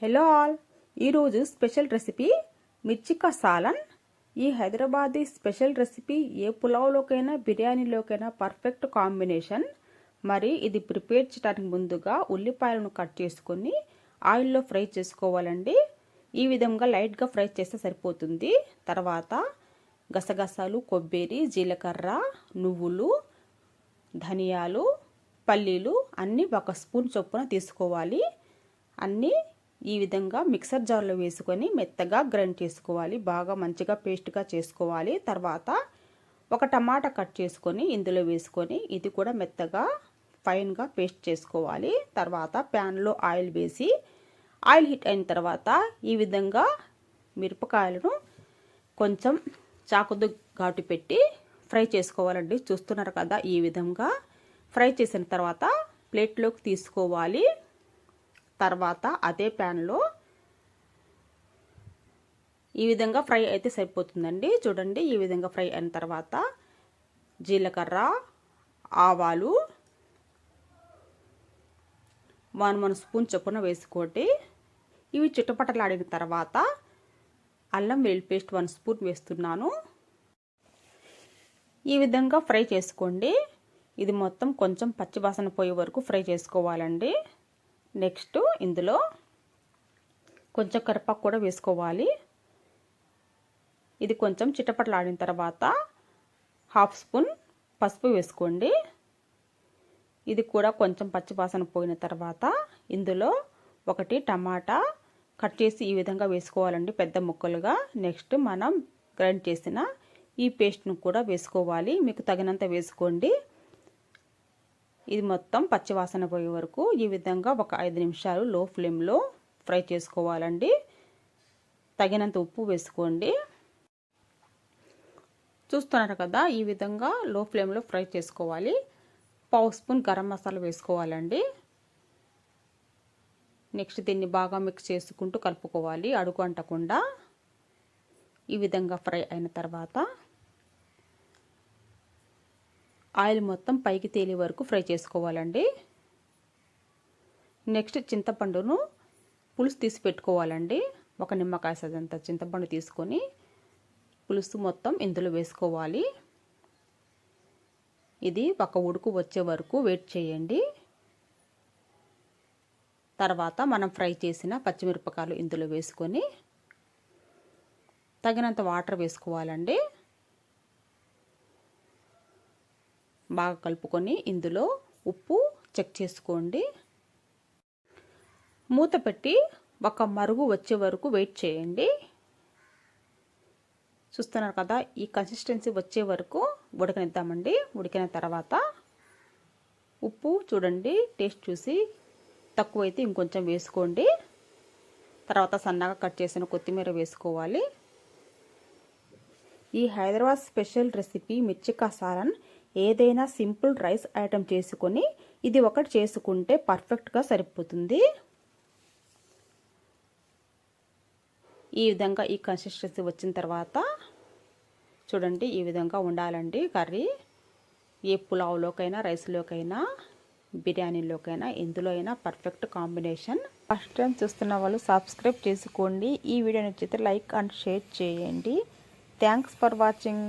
Hello all. ఈరోజు special recipe మిర్చికా సాలన్. ఈ హైదరాబాదీ స్పెషల్ రెసిపీ ఏ పులావ్లోకైనా బిర్యానీలోకైనా పర్ఫెక్ట్ కాంబినేషన్. మరి ఇది ప్రిపేర్ చేయడానికి ముందుగా ఉల్లిపాయలను కట్ చేసుకొని ఆయిల్లో ఫ్రై చేసుకోవాలండి. ఈ విధంగా లైట్గా ఫ్రై చేస్తే సరిపోతుంది. తర్వాత గసగసాలు కొబ్బరి జీలకర్ర నువ్వులు ధనియాలు పల్లీలు అన్నీ ఒక స్పూన్ చొప్పున తీసుకోవాలి. అన్నీ ఈ విధంగా మిక్సర్ జార్లో వేసుకొని మెత్తగా గ్రైండ్ చేసుకోవాలి. బాగా మంచిగా పేస్ట్గా చేసుకోవాలి. తర్వాత ఒక టమాటా కట్ చేసుకొని ఇందులో వేసుకొని ఇది కూడా మెత్తగా ఫైన్గా పేస్ట్ చేసుకోవాలి. తర్వాత ప్యాన్లో ఆయిల్ వేసి ఆయిల్ హీట్ అయిన తర్వాత ఈ విధంగా మిరపకాయలను కొంచెం చాకుదు ఘాటు పెట్టి ఫ్రై చేసుకోవాలండి. చూస్తున్నారు కదా ఈ విధంగా. ఫ్రై చేసిన తర్వాత ప్లేట్లోకి తీసుకోవాలి. తర్వాత అదే ప్యాన్లో ఈ విధంగా ఫ్రై అయితే సరిపోతుందండి. చూడండి ఈ విధంగా ఫ్రై అయిన తర్వాత జీలకర్ర ఆవాలు వన్ వన్ స్పూన్ చొప్పున వేసుకోండి. ఇవి చుట్టపట్టలాడిన తర్వాత అల్లం వెల్లుల్లి పేస్ట్ వన్ స్పూన్ వేస్తున్నాను. ఈ విధంగా ఫ్రై చేసుకోండి. ఇది మొత్తం కొంచెం పచ్చివాసన పోయే వరకు ఫ్రై చేసుకోవాలండి. నెక్స్ట్ ఇందులో కొంచెం కరిపాకు కూడా వేసుకోవాలి. ఇది కొంచెం చిట్టపట్లాడిన తర్వాత హాఫ్ స్పూన్ పసుపు వేసుకోండి. ఇది కూడా కొంచెం పచ్చివాసన పోయిన తర్వాత ఇందులో ఒకటి టమాటా కట్ చేసి ఈ విధంగా వేసుకోవాలండి పెద్ద ముక్కలుగా. నెక్స్ట్ మనం గ్రైండ్ చేసిన ఈ పేస్ట్ను కూడా వేసుకోవాలి. మీకు తగినంత వేసుకోండి. ఇది మొత్తం పచ్చివాసన పోయే వరకు ఈ విధంగా ఒక ఐదు నిమిషాలు లో ఫ్లేమ్లో ఫ్రై చేసుకోవాలండి. తగినంత ఉప్పు వేసుకోండి. చూస్తున్నారు కదా ఈ విధంగా లో ఫ్లేమ్లో ఫ్రై చేసుకోవాలి. పావు స్పూన్ గరం మసాలా వేసుకోవాలండి. నెక్స్ట్ దీన్ని బాగా మిక్స్ చేసుకుంటూ కలుపుకోవాలి అడుగు అంటకుండా. ఈ విధంగా ఫ్రై అయిన తర్వాత ఆయిల్ మొత్తం పైకి తేలే వరకు ఫ్రై చేసుకోవాలండి. నెక్స్ట్ చింతపండును పులుసు తీసి పెట్టుకోవాలండి. ఒక నిమ్మకాయ సదంత చింతపండు తీసుకొని పులుసు మొత్తం ఇందులో వేసుకోవాలి. ఇది ఒక ఉడుకు వచ్చే వరకు వెయిట్ చేయండి. తర్వాత మనం ఫ్రై చేసిన పచ్చిమిరపకాయలు ఇందులో వేసుకొని తగినంత వాటర్ వేసుకోవాలండి. బాగా కలుపుకొని ఇందులో ఉప్పు చెక్ చేసుకోండి. మూత పెట్టి ఒక మరుగు వచ్చే వరకు వెయిట్ చేయండి. చూస్తున్నారు కదా ఈ కన్సిస్టెన్సీ వచ్చే వరకు ఉడకనిద్దామండి. ఉడికిన తర్వాత ఉప్పు చూడండి టేస్ట్ చూసి తక్కువైతే ఇంకొంచెం వేసుకోండి. తర్వాత సన్నగా కట్ చేసిన కొత్తిమీర వేసుకోవాలి. ఈ హైదరాబాద్ స్పెషల్ రెసిపీ మిర్చి కసారన్ ఏదైనా సింపుల్ రైస్ ఐటెం చేసుకొని ఇది ఒకటి చేసుకుంటే పర్ఫెక్ట్గా సరిపోతుంది. ఈ విధంగా ఈ కన్సిస్టెన్సీ వచ్చిన తర్వాత చూడండి ఈ విధంగా ఉండాలండి కర్రీ. ఏ పులావ్లోకైనా రైస్లోకైనా బిర్యానీలోకైనా ఎందులో అయినా పర్ఫెక్ట్ కాంబినేషన్. ఫస్ట్ టైం చూస్తున్న వాళ్ళు సబ్స్క్రైబ్ చేసుకోండి. ఈ వీడియో నచ్చితే లైక్ అండ్ షేర్ చేయండి. Thanks for watching